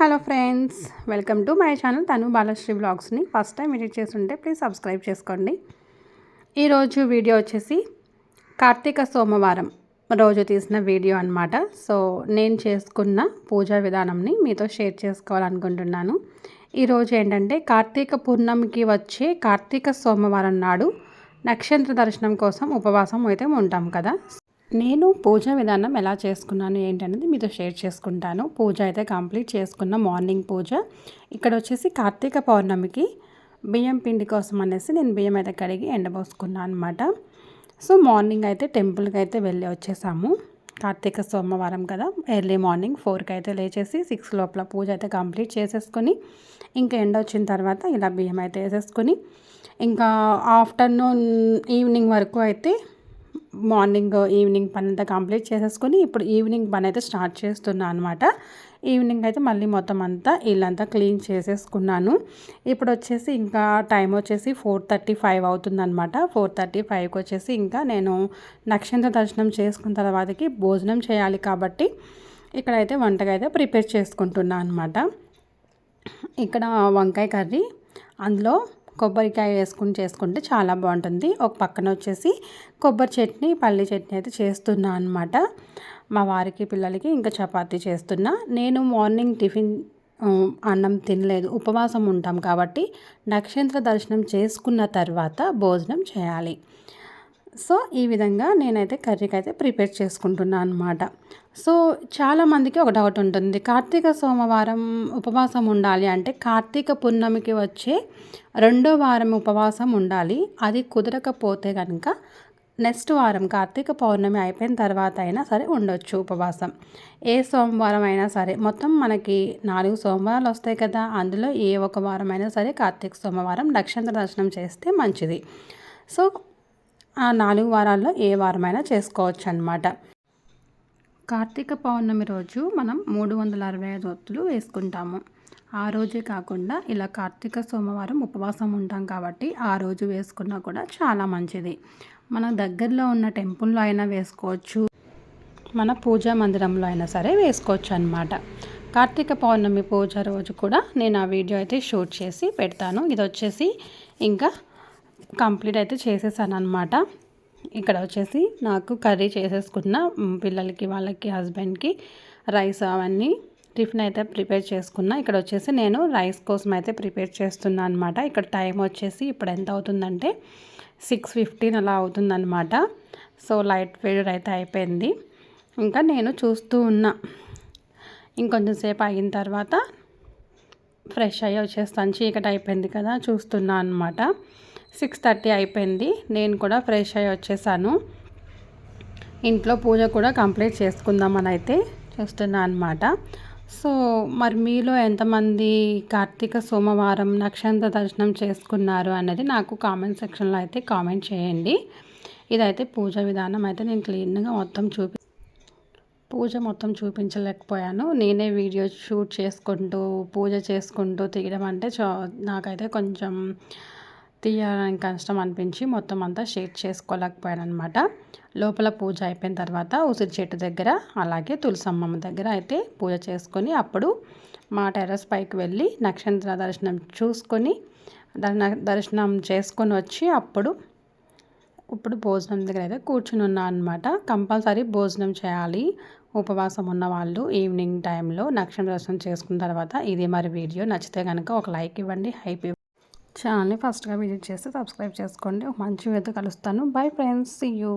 Hello friends. Welcome to my channel తను బాలశ్రీ బ్లాగ్స్ని first time visit చేస్తుంటే ప్లీజ్ సబ్స్క్రైబ్ చేసుకోండి. ఈరోజు వీడియో వచ్చేసి కార్తీక సోమవారం రోజు తీసిన వీడియో అనమాట సో నేను చేసుకున్న పూజా విధానంని మీతో షేర్ చేసుకోవాలనుకుంటున్నాను. ఈరోజు ఏంటంటే కార్తీక పూర్ణమికి వచ్చే కార్తీక సోమవారం నాడు నక్షత్ర దర్శనం కోసం ఉపవాసం అయితే ఉంటాం కదా. నేను పూజ విధానం ఎలా చేసుకున్నాను ఏంటనేది మీతో షేర్ చేసుకుంటాను. పూజ అయితే కంప్లీట్ చేసుకున్న మార్నింగ్ పూజ. ఇక్కడ వచ్చేసి కార్తీక పౌర్ణమికి బియ్యం పిండి కోసం అనేసి నేను బియ్యం అయితే కడిగి ఎండబోసుకున్నాను అనమాట సో మార్నింగ్ అయితే టెంపుల్కి అయితే వెళ్ళి వచ్చేసాము. కార్తీక సోమవారం కదా ఎర్లీ మార్నింగ్ ఫోర్కి అయితే లేచేసి సిక్స్ లోపల పూజ అయితే కంప్లీట్ చేసేసుకొని ఇంకా ఎండ వచ్చిన తర్వాత ఇలా బియ్యం అయితే వేసేసుకొని ఇంకా ఆఫ్టర్నూన్ ఈవినింగ్ వరకు అయితే మార్నింగ్ ఈవినింగ్ పని అంతా కంప్లీట్ చేసేసుకొని ఇప్పుడు ఈవినింగ్ పని అయితే స్టార్ట్ చేస్తున్నా అనమాట ఈవినింగ్ అయితే మళ్ళీ మొత్తం అంతా ఇల్లంతా క్లీన్ చేసేసుకున్నాను. ఇప్పుడు వచ్చేసి ఇంకా టైం వచ్చేసి ఫోర్ థర్టీ ఫైవ్ అవుతుందన్నమాట. ఫోర్ థర్టీ ఫైవ్కి వచ్చేసి ఇంకా నేను నక్షత్ర దర్శనం చేసుకున్న తర్వాతకి భోజనం చేయాలి కాబట్టి ఇక్కడైతే వంటగా అయితే ప్రిపేర్ చేసుకుంటున్నాను అనమాట ఇక్కడ వంకాయ కర్రీ అందులో కొబ్బరికాయ వేసుకుని చేసుకుంటే చాలా బాగుంటుంది. ఒక పక్కన వచ్చేసి కొబ్బరి చట్నీ పల్లి చట్నీ అయితే చేస్తున్నా అనమాట మా వారికి పిల్లలకి ఇంకా చపాతీ చేస్తున్నా. నేను మార్నింగ్ టిఫిన్ అన్నం తినలేదు. ఉపవాసం ఉంటాం కాబట్టి నక్షత్ర దర్శనం చేసుకున్న తర్వాత భోజనం చేయాలి. సో ఈ విధంగా నేనైతే కర్రీకి అయితే ప్రిపేర్ చేసుకుంటున్నాను అనమాట సో చాలామందికి ఒక డౌట్ ఉంటుంది. కార్తీక సోమవారం ఉపవాసం ఉండాలి అంటే కార్తీక పున్నమికి వచ్చే రెండో వారం ఉపవాసం ఉండాలి. అది కుదరకపోతే కనుక నెక్స్ట్ వారం కార్తీక పౌర్ణమి అయిపోయిన తర్వాత అయినా సరే ఉండొచ్చు ఉపవాసం. ఏ సోమవారం అయినా సరే మొత్తం మనకి నాలుగు సోమవారాలు వస్తాయి కదా అందులో ఏ ఒక వారం అయినా సరే కార్తీక సోమవారం నక్షత్ర దర్శనం చేస్తే మంచిది. సో ఆ నాలుగు వారాల్లో ఏ వారమైనా చేసుకోవచ్చు అనమాట కార్తీక పౌర్ణమి రోజు మనం మూడు వందల అరవై ఐదు ఒత్తులు వేసుకుంటాము. ఆ రోజే కాకుండా ఇలా కార్తీక సోమవారం ఉపవాసం ఉంటాం కాబట్టి ఆ రోజు వేసుకున్నా కూడా చాలా మంచిది. మన దగ్గరలో ఉన్న టెంపుల్లో అయినా వేసుకోవచ్చు. మన పూజా మందిరంలో అయినా సరే వేసుకోవచ్చు అనమాట కార్తీక పౌర్ణమి పూజ రోజు కూడా నేను ఆ వీడియో అయితే షూట్ చేసి పెడతాను. ఇది వచ్చేసి ఇంకా కంప్లీట్ అయితే చేసేసాను అనమాట ఇక్కడ వచ్చేసి నాకు కర్రీ చేసేసుకున్న పిల్లలకి వాళ్ళకి హస్బెండ్కి రైస్ అవన్నీ టిఫిన్ అయితే ప్రిపేర్ చేసుకున్నా. ఇక్కడ వచ్చేసి నేను రైస్ కోసం అయితే ప్రిపేర్ చేస్తున్నా అనమాట ఇక్కడ టైం వచ్చేసి ఇప్పుడు ఎంత అవుతుందంటే సిక్స్ ఫిఫ్టీన్ అలా అవుతుందన్నమాట. సో లైట్ ఫీడర్ అయితే అయిపోయింది. ఇంకా నేను చూస్తూ ఉన్నా. ఇంకొంచెం సేపు అయిన తర్వాత ఫ్రెష్ అయ్యి వచ్చేస్తాను. చీకటి అయిపోయింది కదా చూస్తున్నా అనమాట సిక్స్ థర్టీ అయిపోయింది. నేను కూడా ఫ్రెష్ అయ్యి వచ్చేసాను. ఇంట్లో పూజ కూడా కంప్లీట్ చేసుకుందామని అయితే చూస్తున్నా అనమాట సో మరి మీలో ఎంతమంది కార్తీక సోమవారం నక్షత్ర దర్శనం చేసుకున్నారు అన్నది నాకు కామెంట్ సెక్షన్లో అయితే కామెంట్ చేయండి. ఇదైతే పూజ విధానం అయితే నేను క్లీన్గా మొత్తం చూపి పూజ మొత్తం చూపించలేకపోయాను. నేనే వీడియో షూట్ చేసుకుంటూ పూజ చేసుకుంటూ తీయడం అంటే నాకైతే కొంచెం తీయడానికి కష్టం అనిపించి మొత్తం అంతా షేర్ చేసుకోలేకపోయాను అనమాట లోపల పూజ అయిపోయిన తర్వాత ఉసిరి చెట్టు దగ్గర అలాగే తులసమ్మమ్మ దగ్గర అయితే పూజ చేసుకొని అప్పుడు మా టెర్రస్ పైకి వెళ్ళి నక్షత్ర దర్శనం చూసుకొని దర్శనం చేసుకొని వచ్చి అప్పుడు ఇప్పుడు భోజనం దగ్గర అయితే కూర్చుని ఉన్నా అనమాట కంపల్సరీ భోజనం చేయాలి. ఉపవాసం ఉన్న వాళ్ళు ఈవినింగ్ టైంలో నక్షత్ర దర్శనం చేసుకున్న తర్వాత ఇది మరి వీడియో. నచ్చితే కనుక ఒక లైక్ ఇవ్వండి. హైప్ ఛానల్ని ఫస్ట్గా విజిట్ చేసి సబ్స్క్రైబ్ చేసుకోండి. మంచి మీద కలుస్తాను. Bye friends see you